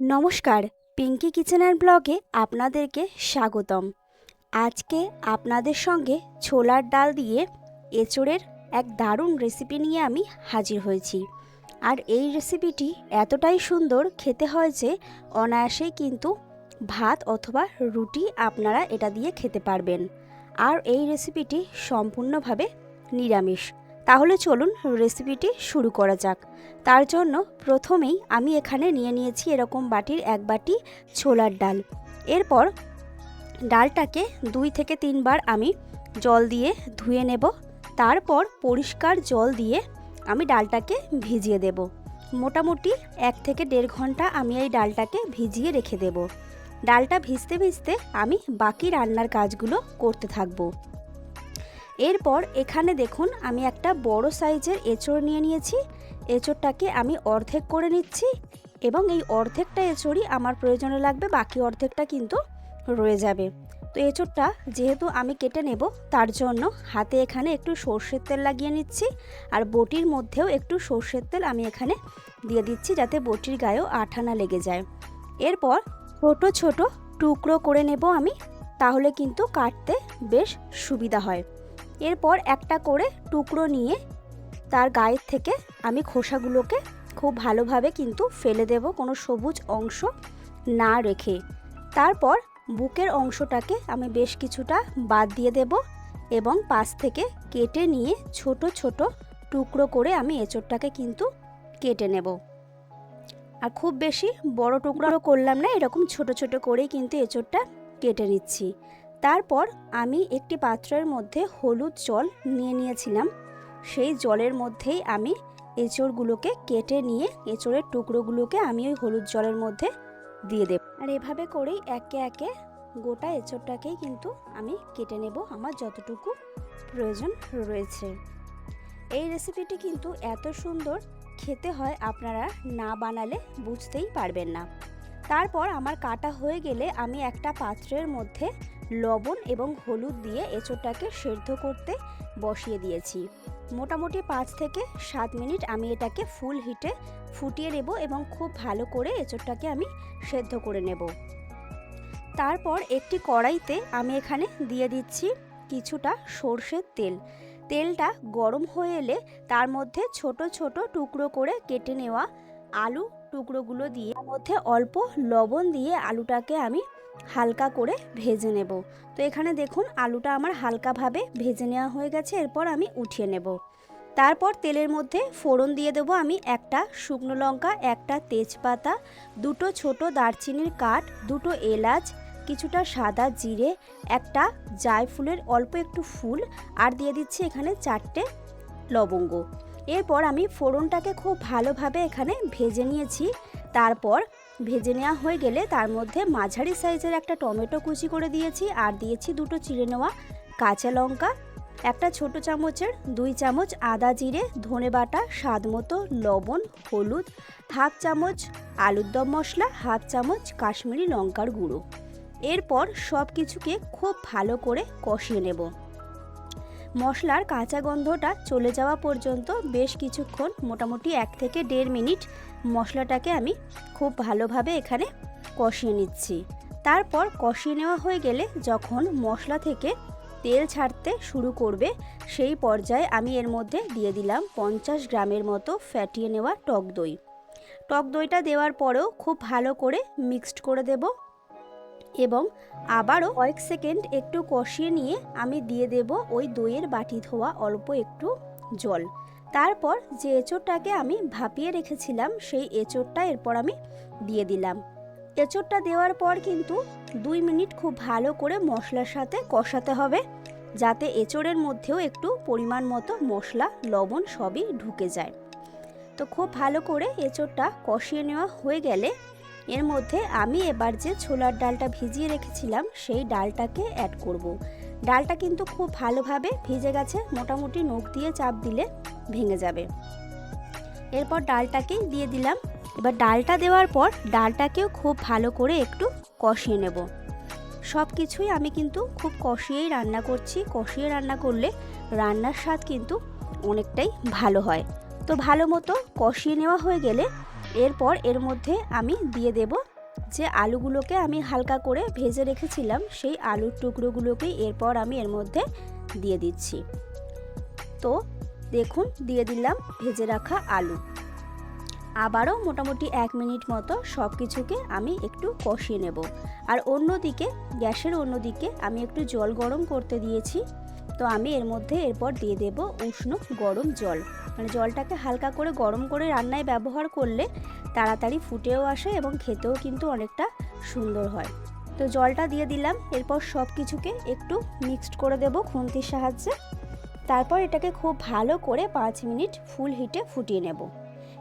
নমস্কার Pinki kitchen and ব্লগে আপনাদেরকে স্বাগতম। আজকে আপনাদের সঙ্গে ছোলার ডাল দিয়ে এঁচোড়ের এক দারুণ রেসিপি নিয়ে আমি হাজির হয়েছি। আর এই রেসিপিটি এতটাই সুন্দর খেতে হয় যে অনায়াসেই কিন্তু ভাত অথবা রুটি আপনারা এটা দিয়ে খেতে পারবেন। আর এই রেসিপিটি সম্পূর্ণভাবে নিরামিষ। তাহলে চলুন রেসিপিটি শুরু করা যাক। তার জন্য প্রথমেই আমি এখানে নিয়ে নিয়েছি এরকম বাটির এক বাটি ছোলার ডাল। এরপর ডালটাকে দুই থেকে তিনবার আমি জল দিয়ে ধুয়ে নেব। তারপর পরিষ্কার জল দিয়ে আমি ডালটাকে ভিজিয়ে দেব। মোটামুটি এক থেকে দেড় ঘণ্টা আমি এই ডালটাকে ভিজিয়ে রেখে দেব। ডালটা ভিজতে ভিজতে আমি বাকি রান্নার কাজগুলো করতে থাকব। এরপর এখানে দেখুন আমি একটা বড় সাইজের এঁচড় নিয়ে নিয়েছি। এঁচড়টাকে আমি অর্ধেক করে নিচ্ছি এবং এই অর্ধেকটা এঁচড়ই আমার প্রয়োজনে লাগবে, বাকি অর্ধেকটা কিন্তু রয়ে যাবে। তো এঁচড়টা যেহেতু আমি কেটে নেব, তার জন্য হাতে এখানে একটু সর্ষের তেল লাগিয়ে নিচ্ছি আর বটির মধ্যেও একটু সর্ষের তেল আমি এখানে দিয়ে দিচ্ছি যাতে বটির গায়েও আঠা না লেগে যায়। এরপর ছোট ছোট টুকরো করে নেব আমি, তাহলে কিন্তু কাটতে বেশ সুবিধা হয়। এরপর একটা করে টুকরো নিয়ে তার গায়ের থেকে আমি খোসাগুলোকে খুব ভালোভাবে কিন্তু ফেলে দেব, কোনো সবুজ অংশ না রেখে। তারপর বুকের অংশটাকে আমি বেশ কিছুটা বাদ দিয়ে দেব এবং পাশ থেকে কেটে নিয়ে ছোট ছোট টুকরো করে আমি এঁচড়টাকে কিন্তু কেটে নেব। আর খুব বেশি বড় টুকরো করলাম না, এরকম ছোট ছোট করেই কিন্তু এঁচড়টা কেটে নিচ্ছি। তারপর আমি একটি পাত্রের মধ্যে হলুদ জল নিয়ে নিয়েছিলাম। সেই জলের মধ্যেই আমি এঁচড়গুলোকে কেটে নিয়ে, এঁচড়ের টুকরোগুলোকে আমি ওই হলুদ জলের মধ্যে দিয়ে দেব। আর এভাবে করেই একে একে গোটা এঁচড়টাকেই কিন্তু আমি কেটে নেব আমার যতটুকু প্রয়োজন রয়েছে। এই রেসিপিটি কিন্তু এত সুন্দর খেতে হয় আপনারা না বানালে বুঝতেই পারবেন না। তারপর আমার কাটা হয়ে গেলে আমি একটা পাত্রের মধ্যে লবণ এবং হলুদ দিয়ে এঁচোড়টাকে সেদ্ধ করতে বসিয়ে দিয়েছি। মোটামুটি পাঁচ থেকে সাত মিনিট আমি এটাকে ফুল হিটে ফুটিয়ে নেব এবং খুব ভালো করে এঁচোড়টাকে আমি সেদ্ধ করে নেব। তারপর একটি কড়াইতে আমি এখানে দিয়ে দিচ্ছি কিছুটা সর্ষের তেল। তেলটা গরম হয়ে এলে তার মধ্যে ছোট ছোট টুকরো করে কেটে নেওয়া আলু টুকরোগুলো দিয়ে মধ্যে অল্প লবণ দিয়ে আলুটাকে আমি হালকা করে ভেজে নেব। তো এখানে দেখুন, আলুটা আমার হালকাভাবে ভেজে নেওয়া হয়ে গেছে, এরপর আমি উঠিয়ে নেব। তারপর তেলের মধ্যে ফোড়ন দিয়ে দেবো আমি একটা শুকনো লঙ্কা, একটা তেজপাতা, দুটো ছোট দারচিনির কাঠ, দুটো এলাচ, কিছুটা সাদা জিরে, একটা জায়ফুলের অল্প একটু ফুল, আর দিয়ে দিচ্ছি এখানে চারটে লবঙ্গ। এরপর আমি ফোড়নটাকে খুব ভালোভাবে এখানে ভেজে নিয়েছি। তারপর ভেজে নেওয়া হয়ে গেলে তার মধ্যে মাঝারি সাইজের একটা টমেটো কুচি করে দিয়েছি আর দিয়েছি দুটো চিড়ে নেওয়া কাঁচা লঙ্কা, একটা ছোট চামচের দুই চামচ আদা জিরে, ধনে বাটা, স্বাদ মতো লবণ, হলুদ, হাফ চামচ আলুর দম মশলা, হাফ চামচ কাশ্মীরি লঙ্কার গুঁড়ো। এরপর সব কিছুকে খুব ভালো করে কষিয়ে নেব। মশলার কাঁচা গন্ধটা চলে যাওয়া পর্যন্ত বেশ কিছুক্ষণ, মোটামুটি এক থেকে দেড় মিনিট, মশলাটাকে আমি খুব ভালোভাবে এখানে কষিয়ে নিচ্ছি। তারপর কষিয়ে নেওয়া হয়ে গেলে যখন মশলা থেকে তেল ছাড়তে শুরু করবে, সেই পর্যায়ে আমি এর মধ্যে দিয়ে দিলাম পঞ্চাশ গ্রামের মতো ফ্যাটিয়ে নেওয়া টক দই। টক দইটা দেওয়ার পরেও খুব ভালো করে মিক্সড করে দেব। এবং আবারও কয়েক সেকেন্ড একটু কষিয়ে নিয়ে আমি দিয়ে দেব ওই দইয়ের বাটি ধোয়া অল্প একটু জল। তারপর যে এঁচোড়টাকে আমি ভাপিয়ে রেখেছিলাম, সেই এঁচোড়টা এরপর আমি দিয়ে দিলাম। এঁচোড়টা দেওয়ার পর কিন্তু দুই মিনিট খুব ভালো করে মশলার সাথে কষাতে হবে, যাতে এঁচোড়ের মধ্যেও একটু পরিমাণ মতো মশলা, লবণ সবই ঢুকে যায়। তো খুব ভালো করে এঁচোড়টা কষিয়ে নেওয়া হয়ে গেলে এর মধ্যে আমি এবার যে ছোলার ডালটা ভিজিয়ে রেখেছিলাম, সেই ডালটাকে অ্যাড করব। ডালটা কিন্তু খুব ভালোভাবে ভিজে গেছে, মোটামুটি নখ দিয়ে চাপ দিলে ভেঙে যাবে। এরপর ডালটাকে দিয়ে দিলাম। এবার ডালটা দেওয়ার পর ডালটাকেও খুব ভালো করে একটু কষিয়ে নেব। সব কিছুই আমি কিন্তু খুব কষিয়েই রান্না করছি। কষিয়ে রান্না করলে রান্নার স্বাদ কিন্তু অনেকটাই ভালো হয়। তো ভালো মতো কষিয়ে নেওয়া হয়ে গেলে এরপর এর মধ্যে আমি দিয়ে দেব যে আলুগুলোকে আমি হালকা করে ভেজে রেখেছিলাম, সেই আলুর টুকরোগুলোকেই এরপর আমি এর মধ্যে দিয়ে দিচ্ছি। তো দেখুন, দিয়ে দিলাম ভেজে রাখা আলু। আবারও মোটামুটি এক মিনিট মতো সব কিছুকে আমি একটু কষিয়ে নেব। আর অন্যদিকে, গ্যাসের অন্যদিকে আমি একটু জল গরম করতে দিয়েছি। তো আমি এর মধ্যে এরপর দিয়ে দেব উষ্ণ গরম জল। মানে জলটাকে হালকা করে গরম করে রান্নায় ব্যবহার করলে তাড়াতাড়ি ফুটেও আসে এবং খেতেও কিন্তু অনেকটা সুন্দর হয়। তো জলটা দিয়ে দিলাম, এরপর সব কিছুকে একটু মিক্সড করে দেব খুন্তির সাহায্যে। তারপর এটাকে খুব ভালো করে পাঁচ মিনিট ফুল হিটে ফুটিয়ে নেব।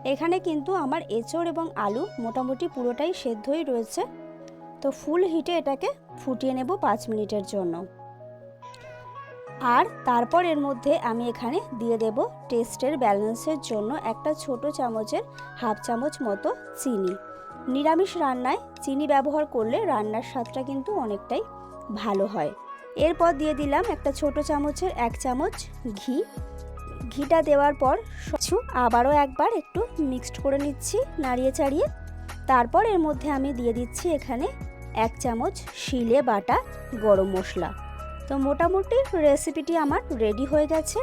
এখানে কিন্তু আমার এঁচড় এবং আলু মোটামুটি পুরোটাই সেদ্ধই রয়েছে। তো ফুল হিটে এটাকে ফুটিয়ে নেব পাঁচ মিনিটের জন্য। আর তারপর এর মধ্যে আমি এখানে দিয়ে দেব টেস্টের ব্যালেন্সের জন্য একটা ছোট চামচের হাফ চামচ মতো চিনি। নিরামিষ রান্নায় চিনি ব্যবহার করলে রান্নার স্বাদটা কিন্তু অনেকটাই ভালো হয়। এরপর দিয়ে দিলাম একটা ছোট চামচের এক চামচ ঘি। ঘিটা দেওয়ার পর কিছু আবারও একবার একটু মিক্সড করে নিচ্ছি নাড়িয়ে চাড়িয়ে। তারপর এর মধ্যে আমি দিয়ে দিচ্ছি এখানে এক চামচ শিলে বাটা গরম মশলা। তো মোটামুটি রেসিপিটি আমার রেডি হয়ে গেছে।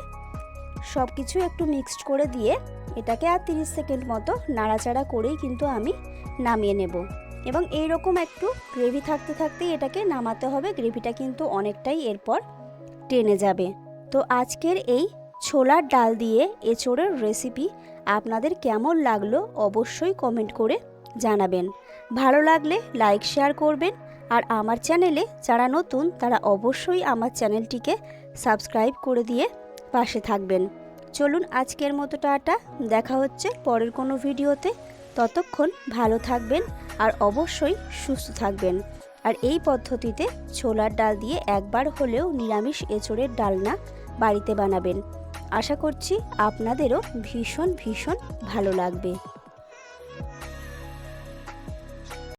সব কিছু একটু মিক্সড করে দিয়ে এটাকে আর 30 সেকেন্ড মতো নাড়াচাড়া করেই কিন্তু আমি নামিয়ে নেব। এবং এই রকম একটু গ্রেভি থাকতে থাকতেই এটাকে নামাতে হবে। গ্রেভিটা কিন্তু অনেকটাই এরপর টেনে যাবে। তো আজকের এই ছোলার ডাল দিয়ে এঁচোড়ের রেসিপি আপনাদের কেমন লাগল অবশ্যই কমেন্ট করে জানাবেন। ভালো লাগলে লাইক শেয়ার করবেন। আর আমার চ্যানেলে যারা নতুন, তারা অবশ্যই আমার চ্যানেলটিকে সাবস্ক্রাইব করে দিয়ে পাশে থাকবেন। চলুন আজকের মতো টাটা, দেখা হচ্ছে পরের কোনো ভিডিওতে। ততক্ষণ ভালো থাকবেন আর অবশ্যই সুস্থ থাকবেন। আর এই পদ্ধতিতে ছোলার ডাল দিয়ে একবার হলেও নিরামিষ এঁচড়ের ডালনা বাড়িতে বানাবেন। আশা করছি আপনাদেরও ভীষণ ভীষণ ভালো লাগবে।